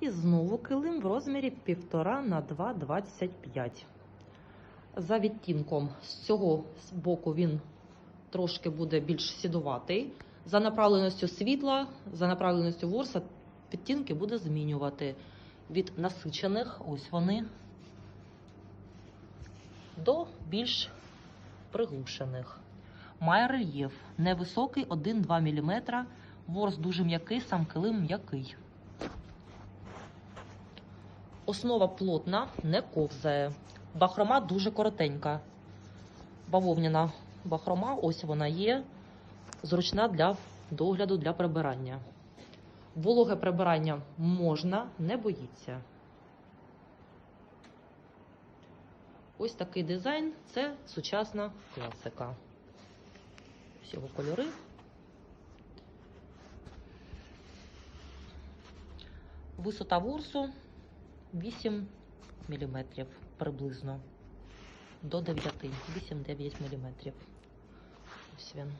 І знову килим в розмірі 1,5 на 2,25. За відтінком з цього боку він трошки буде більш сідуватий. За направленістю світла, за направленістю ворса відтінки буде змінювати від насичених, ось вони, до більш приглушених. Має рельєф невисокий 1-2 мм. Ворс дуже м'який, сам килим м'який. Основа плотна, не ковзає. Бахрома дуже коротенька. Бавовняна бахрома, ось вона є. Зручна для догляду для прибирання. Вологе прибирання можна, не боїться. Ось такий дизайн це сучасна класика. Всього кольори. Висота ворсу 8 мм приблизно до 9, 8-9 мм. Ось він.